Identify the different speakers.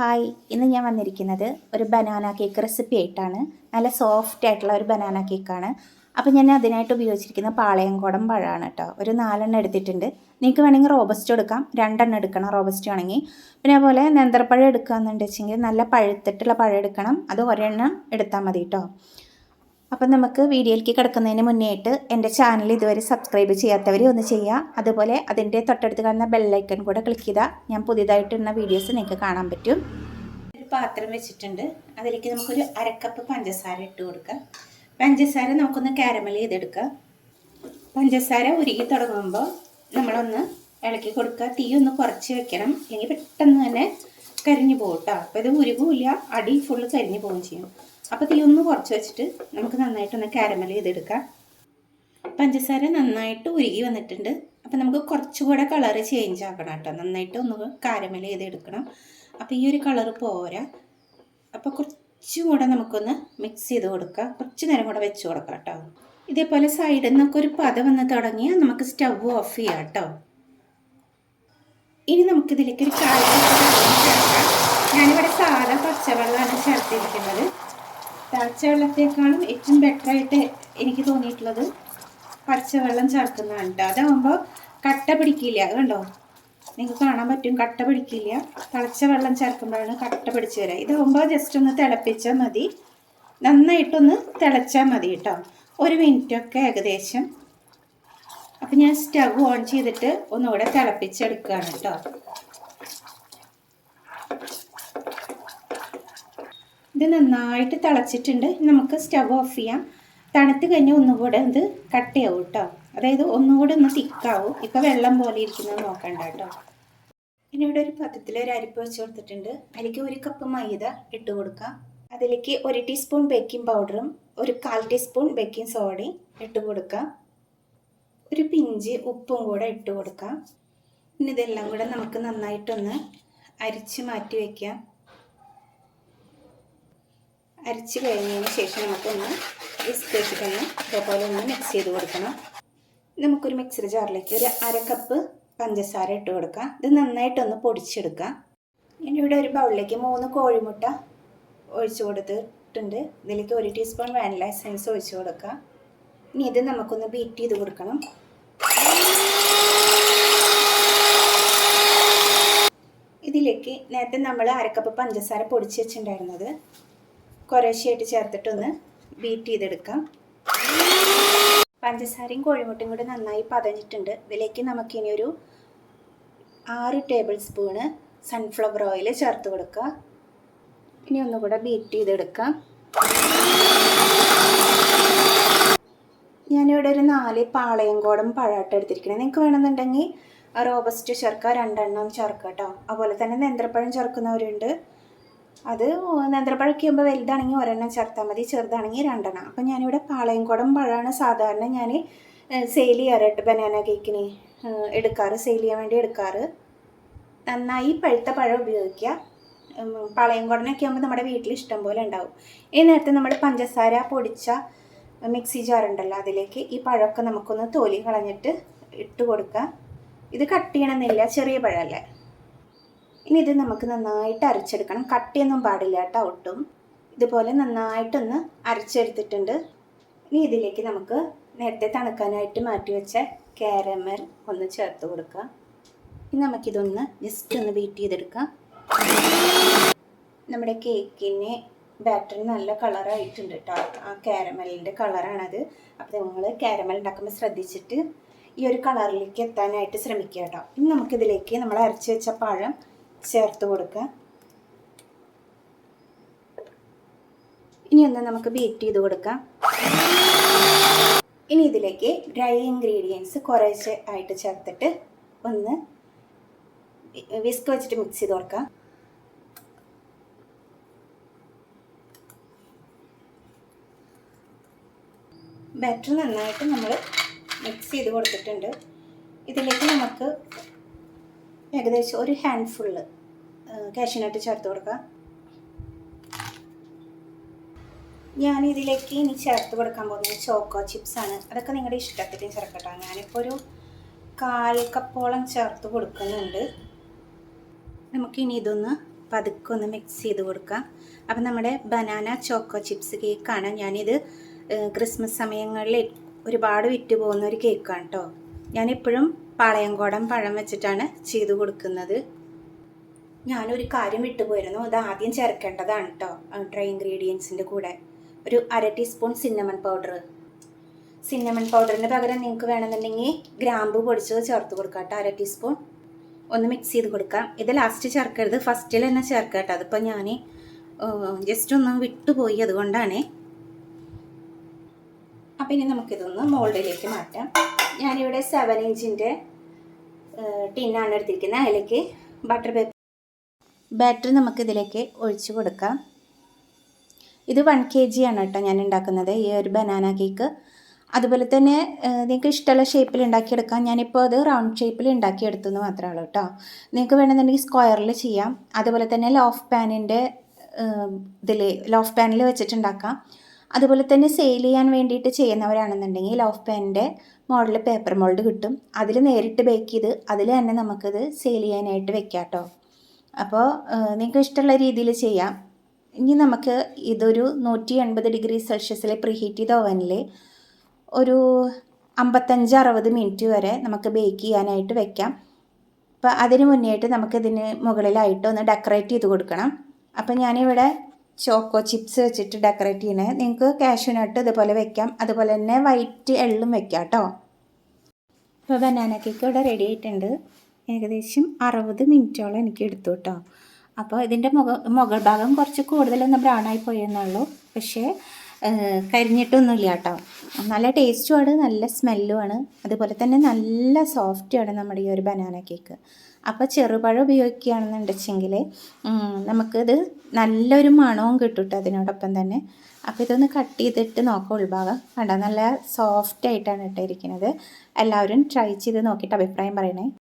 Speaker 1: Hi ഇന്ന് ഞാൻ വന്നിരിക്കുന്നത് ഒരു ബനാന കേക്ക് റെസിപ്പി ആയിട്ടാണ്. നല്ല സോഫ്റ്റ് ആയിട്ടുള്ള ഒരു ബനാന കേക്കാണ് അപ്പോൾ ഞാൻ അതിനായിട്ട് ഉപയോഗിച്ചിരിക്കുന്ന പാളയംകോടൻ പഴമാണ് കേട്ടോ. ഒരു നാലെണ്ണം എടുത്തിട്ടുണ്ട്. നിങ്ങൾക്ക് വേണമെങ്കിൽ റോബസ്റ്റ് എടുക്കാം. രണ്ടെണ്ണം എടുക്കണം റോബസ്റ്റ് ആണെങ്കിൽ പിന്നെ അതുപോലെ നേന്ത്രപ്പഴം എടുക്കുക വെച്ചെങ്കിൽ നല്ല പഴുത്തിട്ടുള്ള പഴം എടുക്കണം. അത് ഒരെണ്ണം എടുത്താൽ മതി കേട്ടോ. അപ്പം നമുക്ക് വീഡിയോയിലേക്ക് കിടക്കുന്നതിന് മുന്നേ ആയിട്ട് എന്റെ ചാനൽ ഇതുവരെ സബ്സ്ക്രൈബ് ചെയ്യാത്തവർ ഒന്ന് ചെയ്യുക. അതുപോലെ അതിന്റെ തൊട്ടടുത്ത് കാണുന്ന ബെല്ലൈക്കൺ കൂടെ ക്ലിക്ക് ചെയ്താൽ ഞാൻ പുതിയതായിട്ടുള്ള വീഡിയോസ് നിങ്ങൾക്ക് കാണാൻ പറ്റും. ഒരു പാത്രം വെച്ചിട്ടുണ്ട്. അതിലേക്ക് നമുക്കൊരു അരക്കപ്പ് പഞ്ചസാര ഇട്ട് കൊടുക്കാം. പഞ്ചസാര നമുക്കൊന്ന് കാരമൽ ചെയ്തെടുക്കാം. പഞ്ചസാര ഉരുകി തുടങ്ങുമ്പോൾ നമ്മളൊന്ന് ഇളക്കി കൊടുക്കുക. തീ ഒന്ന് കുറച്ച് വെക്കണം. അല്ലെങ്കിൽ പെട്ടെന്ന് തന്നെ കരിഞ്ഞു പോകും കേട്ടോ അപ്പോൾ ഇത് ഉരുകില്ല അടി ഫുള്ള് കരിഞ്ഞു പോവുകയും ചെയ്യും. അപ്പോൾ തീ ഒന്ന് കുറച്ച് വെച്ചിട്ട് നമുക്ക് നന്നായിട്ടൊന്ന് കാരമൽ ചെയ്തെടുക്കാം. പഞ്ചസാര നന്നായിട്ട് ഉരുകി വന്നിട്ടുണ്ട്. അപ്പോൾ നമുക്ക് കുറച്ചുകൂടെ കളർ ചേഞ്ച് ആക്കണം കേട്ടോ. നന്നായിട്ട് ഒന്ന് കാരമൽ ചെയ്തെടുക്കണം. അപ്പോൾ ഈ ഒരു കളറ് പോരാ. അപ്പോൾ കുറച്ചും കൂടെ നമുക്കൊന്ന് മിക്സ് ചെയ്ത് കൊടുക്കാം. കുറച്ച് നേരം കൂടെ വെച്ച് കൊടുക്കാം കേട്ടോ. ഇതേപോലെ സൈഡിൽ നിന്നൊക്കെ ഒരു പത വന്ന് തുടങ്ങിയാൽ നമുക്ക് സ്റ്റവ് ഓഫ് ചെയ്യാം കേട്ടോ. ഇനി നമുക്കിതിലേക്ക് ഒരു ചേർക്കാം. ഞാനിവിടെ സാധാ പച്ചവെള്ളമാണ് ചേർത്തിരിക്കുന്നത്. പച്ചവെള്ളത്തേക്കാളും ഏറ്റവും ബെറ്ററായിട്ട് എനിക്ക് തോന്നിയിട്ടുള്ളത് പച്ചവെള്ളം ചേർക്കുന്നതാണ് കേട്ടോ അതാകുമ്പോൾ കട്ട പിടിക്കില്ല. കണ്ടോ? നിങ്ങൾക്ക് കാണാൻ പറ്റും. കട്ട പിടിക്കില്ല. തിളച്ച വെള്ളം ചേർക്കുമ്പോഴാണ് കട്ട പിടിച്ച് വരിക ഇതാകുമ്പോൾ ജസ്റ്റ് ഒന്ന് തിളപ്പിച്ചാൽ മതി. നന്നായിട്ടൊന്ന് തിളച്ചാൽ മതി കേട്ടോ ഒരു മിനിറ്റൊക്കെ ഏകദേശം. അപ്പം ഞാൻ സ്റ്റവ് ഓൺ ചെയ്തിട്ട് ഒന്നുകൂടെ തിളപ്പിച്ചെടുക്കുകയാണ് കേട്ടോ ഇത് നന്നായിട്ട് തിളച്ചിട്ടുണ്ട്. നമുക്ക് സ്റ്റവ് ഓഫ് ചെയ്യാം. തണുത്ത് കഴിഞ്ഞാൽ ഒന്നുകൂടെ ഇത് കട്ടയാവും കേട്ടോ അതായത് ഒന്നുകൂടെ ഒന്ന് തിക്കാവും ഇപ്പൊ വെള്ളം പോലെ ഇരിക്കുന്നത് നോക്കണ്ട കേട്ടോ ഇനി ഇവിടെ ഒരു പാത്രത്തിൽ ഒരു അരിപ്പ് വെച്ച് കൊടുത്തിട്ടുണ്ട്. അതിലേക്ക് ഒരു കപ്പ് മൈദ ഇട്ട് കൊടുക്കാം. അതിലേക്ക് ഒരു ടീസ്പൂൺ ബേക്കിംഗ് പൗഡറും ഒരു കാൽ ടീസ്പൂൺ ബേക്കിംഗ് സോഡയും ഇട്ട് കൊടുക്കാം. ഒരു പിഞ്ച് ഉപ്പും കൂടെ ഇട്ട് കൊടുക്കാം. ഇനി ഇതെല്ലാം കൂടെ നമുക്ക് നന്നായിട്ടൊന്ന് അരിച്ച് മാറ്റി വയ്ക്കാം അരിച്ച് കഴിഞ്ഞതിന് ശേഷം നമുക്കൊന്ന് വെച്ചിട്ടൊന്ന് ഇതേപോലെ ഒന്ന് മിക്സ് ചെയ്ത് കൊടുക്കണം. നമുക്കൊരു മിക്സർ ജാറിലേക്ക് ഒരു അര കപ്പ് പഞ്ചസാര ഇട്ട് കൊടുക്കാം. ഇത് നന്നായിട്ടൊന്ന് പൊടിച്ചെടുക്കാം ഇനി ഇവിടെ ഒരു ബൗളിലേക്ക് മൂന്ന് കോഴിമുട്ട ഒഴിച്ചു കൊടുത്തിട്ടുണ്ട്. ഇതിലേക്ക് ഒരു ടീസ്പൂൺ വാനില എസൻസ് ഒഴിച്ചു കൊടുക്കാം ഇനി ഇത് നമുക്കൊന്ന് ബീറ്റ് ചെയ്ത് കൊടുക്കണം. ഇതിലേക്ക് നേരത്തെ നമ്മൾ അരക്കപ്പ് പഞ്ചസാര പൊടിച്ച് വെച്ചിട്ടുണ്ടായിരുന്നത്. കുറേശ്ശെയായിട്ട് ചേർത്തിട്ടൊന്ന് ബീറ്റ് ചെയ്തെടുക്കാം. പഞ്ചസാരയും കോഴിമുട്ടയും കൂടി നന്നായി പതഞ്ഞിട്ടുണ്ട്. ഇതിലേക്ക് നമുക്കിനി ഒരു ആറ് ടേബിൾ സ്പൂണ് സൺഫ്ലവർ ഓയിൽ ചേർത്ത് കൊടുക്കുക ഇനി ഒന്നുകൂടെ ബീറ്റ് ചെയ്തെടുക്കാം. ഞാനിവിടെ ഒരു നാല് പാളയംകോടൻ പഴമായിട്ട് എടുത്തിരിക്കണേ. നിങ്ങൾക്ക് വേണമെന്നുണ്ടെങ്കിൽ റോബസ്റ്റ് ചേർക്കുക രണ്ടെണ്ണം ചേർക്കുക കേട്ടോ. അതുപോലെ തന്നെ നേന്ത്രപ്പഴം ചേർക്കുന്നവരുണ്ട്. അത് നേന്ത്രപ്പഴക്കുമ്പോൾ വലുതാണെങ്കിൽ ഒരെണ്ണം ചേർത്താൽ മതി ചെറുതാണെങ്കിൽ രണ്ടെണ്ണം. അപ്പം ഞാനിവിടെ പാളയംകുടം പഴമാണ്. സാധാരണ ഞാൻ സെയിൽ ചെയ്യാറായിട്ട് ബനാന കേക്കിന് എടുക്കാറ്. സെയിൽ ചെയ്യാൻ വേണ്ടി എടുക്കാറ്. നന്നായി പഴുത്ത പഴം ഉപയോഗിക്കുക. പാളയംകുടനൊക്കെ ആകുമ്പോൾ നമ്മുടെ വീട്ടിൽ ഇഷ്ടം പോലെ ഉണ്ടാവും. ഈ നേരത്തെ നമ്മൾ പഞ്ചസാര പൊടിച്ച മിക്സി ജാറുണ്ടല്ലോ അതിലേക്ക് ഈ പഴമൊക്കെ നമുക്കൊന്ന് തോലി കളഞ്ഞിട്ട് ഇട്ട് കൊടുക്കുക. ഇത് കട്ട് ചെയ്യണമെന്നില്ല. ചെറിയ പഴമല്ലേ? ഇനി ഇത് നമുക്ക് നന്നായിട്ട് അരച്ചെടുക്കണം. കട്ടിയൊന്നും പാടില്ല കേട്ടോ ഒട്ടും. ഇതുപോലെ നന്നായിട്ടൊന്ന് അരച്ചെടുത്തിട്ടുണ്ട്. ഇനി ഇതിലേക്ക് നമുക്ക് നേരത്തെ തണുക്കാനായിട്ട് മാറ്റി വെച്ച കാരമൽ ഒന്ന് ചേർത്ത് കൊടുക്കുക ഇനി നമുക്കിതൊന്ന് ജസ്റ്റ് ഒന്ന് ബീറ്റ് ചെയ്തെടുക്കാം. നമ്മുടെ കേക്കിന് ബാറ്റർ നല്ല കളറായിട്ടുണ്ട് കേട്ടോ. ആ കാരമലിന്റെ കളറാണത് അപ്പോൾ നിങ്ങൾ കാരമൽ ഉണ്ടാക്കുമ്പോൾ ശ്രദ്ധിച്ചിട്ട് ഈ ഒരു കളറിലേക്ക് എത്താനായിട്ട് ശ്രമിക്കുക കേട്ടോ. ഇനി നമുക്കിതിലേക്ക് നമ്മൾ അരച്ച് വെച്ച പഴം ചേർത്ത് കൊടുക്കുക. ഇനി ഒന്ന് നമുക്ക് ബീറ്റ് ചെയ്ത് കൊടുക്കാം. ഇനി ഇതിലേക്ക് ഡ്രൈ ഇൻഗ്രീഡിയൻസ് കുറേശ്ശെ ആയിട്ട് ചേർത്തിട്ട് ഒന്ന് വിസ്ക് വെച്ചിട്ട് മിക്സ് ചെയ്ത് കൊടുക്കാം. ബാറ്റർ നന്നായിട്ട് നമ്മൾ മിക്സ് ചെയ്ത് കൊടുത്തിട്ടുണ്ട്. ഇതിലേക്ക് നമുക്ക് ഏകദേശം ഒരു ഹാൻഡ് ഫുള്ള് കാഷ്യനായിട്ട് ചേർത്ത് കൊടുക്കാം. ഞാൻ ഇതിലേക്ക് ഇനി ചേർത്ത് കൊടുക്കാൻ പോകുന്നത് ചോക്കോ ചിപ്സ് ആണ്. അതൊക്കെ നിങ്ങളുടെ ഇഷ്ടത്തിന് ചേർക്കട്ടോ. ഞാനിപ്പോൾ ഒരു കാൽ കപ്പോളം ചേർത്ത് കൊടുക്കുന്നുണ്ട്. നമുക്കിനി ഇതൊന്ന് പതുക്കെ ഒന്ന് മിക്സ് ചെയ്ത് കൊടുക്കാം. അപ്പം നമ്മുടെ ബനാന ചോക്കോ ചിപ്സ് കേക്കാണ് ഞാനിത് ക്രിസ്മസ് സമയങ്ങളിൽ ഒരുപാട് വിറ്റ് പോകുന്ന ഒരു കേക്കാണ് കേട്ടോ ഞാനിപ്പോഴും പാളയങ്കോടൻ പഴം വെച്ചിട്ടാണ് ചെയ്തു കൊടുക്കുന്നത്. ഞാനൊരു കാര്യം വിട്ടുപോയിരുന്നു. അത് ആദ്യം ചേർക്കേണ്ടതാണ് കേട്ടോ ഡ്രൈ ഇൻഗ്രീഡിയൻസിന്റെ കൂടെ. ഒരു അര ടീസ്പൂൺ സിന്നമൺ പൗഡർ സിന്നമൺ പൗഡറിന് പകരം നിങ്ങൾക്ക് വേണമെന്നുണ്ടെങ്കിൽ ഗ്രാമ്പു പൊടിച്ചത് ചേർത്ത് കൊടുക്കാം കേട്ടോ അര ടീസ്പൂൺ ഒന്ന് മിക്സ് ചെയ്ത് കൊടുക്കാം. ഇത് ലാസ്റ്റ് ചേർക്കരുത്. ഫസ്റ്റിൽ തന്നെ ചേർക്കാം കേട്ടോ അതിപ്പോൾ ഞാൻ ജസ്റ്റ് ഒന്ന് വിട്ടുപോയി അതുകൊണ്ടാണ്. അപ്പം ഇനി നമുക്കിതൊന്ന് മോൾഡിലേക്ക് മാറ്റാം. ഞാനിവിടെ സെവൻ ഇഞ്ചിന്റെ ടിന്നാണ് എടുത്തിരിക്കുന്നത് അതിലേക്ക് ബട്ടർ പേപ്പർ ബാറ്റർ നമുക്കിതിലേക്ക് ഒഴിച്ച് കൊടുക്കാം. ഇത് വൺ കെ ജി ആണ് കേട്ടോ ഞാൻ ഉണ്ടാക്കുന്നത്. ഈ ഒരു ബനാന കേക്ക് അതുപോലെ തന്നെ നിങ്ങൾക്ക് ഇഷ്ടമുള്ള ഷേപ്പിൽ ഉണ്ടാക്കിയെടുക്കാം. ഞാനിപ്പോൾ അത് റൗണ്ട് ഷേപ്പിൽ ഉണ്ടാക്കിയെടുത്തെന്ന് മാത്രമേ ഉള്ളൂ കേട്ടോ. നിങ്ങൾക്ക് വേണമെന്നുണ്ടെങ്കിൽ സ്ക്വയറിൽ ചെയ്യാം. അതുപോലെ തന്നെ ലോഫ് പാനിന്റെ ഇതിൽ ലോഫ് പാനിൽ വെച്ചിട്ടുണ്ടാക്കാം. അതുപോലെ തന്നെ സെയിൽ ചെയ്യാൻ വേണ്ടിയിട്ട് ചെയ്യുന്നവരാണെന്നുണ്ടെങ്കിൽ ലോഫ് പാനിന്റെ മോഡൽ പേപ്പർ മോൾഡ് കിട്ടും. അതിൽ നേരിട്ട് ബേക്ക് ചെയ്ത് അതിൽ തന്നെ നമുക്കിത് സെയിൽ ചെയ്യാനായിട്ട് വെക്കാം കേട്ടോ അപ്പോൾ നിങ്ങൾക്ക് ഇഷ്ടമുള്ള രീതിയിൽ ചെയ്യാം. ഇനി നമുക്ക് ഇതൊരു നൂറ്റി എൺപത് ഡിഗ്രി സെൽഷ്യസിലെ പ്രീഹീറ്റ് ചെയ്ത ഓവനിൽ ഒരു അമ്പത്തഞ്ച് അറുപത് മിനിറ്റ് വരെ നമുക്ക് ബേക്ക് ചെയ്യാനായിട്ട് വെക്കാം. അപ്പോൾ അതിന് മുന്നേയായിട്ട് നമുക്കിതിന് മുകളിലായിട്ട് ഒന്ന് ഡെക്കറേറ്റ് ചെയ്ത് കൊടുക്കണം. അപ്പോൾ ഞാനിവിടെ ചോക്കോ ചിപ്സ് വെച്ചിട്ട് ഡെക്കറേറ്റ് ചെയ്യണേ. നിങ്ങൾക്ക് കാഷ്യൂനട്ട് ഇതുപോലെ വെക്കാം. അതുപോലെ തന്നെ വൈറ്റ് എള്ളും വെക്കാം കേട്ടോ ഇപ്പോൾ ബനാന കേക്ക് ഇവിടെ റെഡി ആയിട്ടുണ്ട്. ഏകദേശം അറുപത് മിനിറ്റോളം എനിക്ക് എടുത്തു കേട്ടോ അപ്പോൾ ഇതിന്റെ മുഖ മുകൾ ഭാഗം കുറച്ച് കൂടുതലൊന്ന് ബ്രൗൺ ആയി പോയെന്നുള്ളൂ പക്ഷേ കരിഞ്ഞിട്ടൊന്നുമില്ല കേട്ടോ നല്ല ടേസ്റ്റുമാണ് നല്ല സ്മെല്ലുമാണ് അതുപോലെ തന്നെ നല്ല സോഫ്റ്റുമാണ് നമ്മുടെ ഈ ഒരു ബനാന കേക്ക് അപ്പോൾ ചെറുപഴം ഉപയോഗിക്കുകയാണെന്നുണ്ടെച്ചെങ്കിൽ നമുക്കിത് നല്ലൊരു മണവും കിട്ടും കേട്ടോ അതിനോടൊപ്പം തന്നെ. അപ്പോൾ ഇതൊന്ന് കട്ട് ചെയ്തിട്ട് നോക്കാം ഉൾഭാഗം. കണ്ടോ നല്ല സോഫ്റ്റ് ആയിട്ടാണ് ഇരിക്കുന്നത് എല്ലാവരും ട്രൈ ചെയ്ത് നോക്കിയിട്ട് അഭിപ്രായം പറയണേ.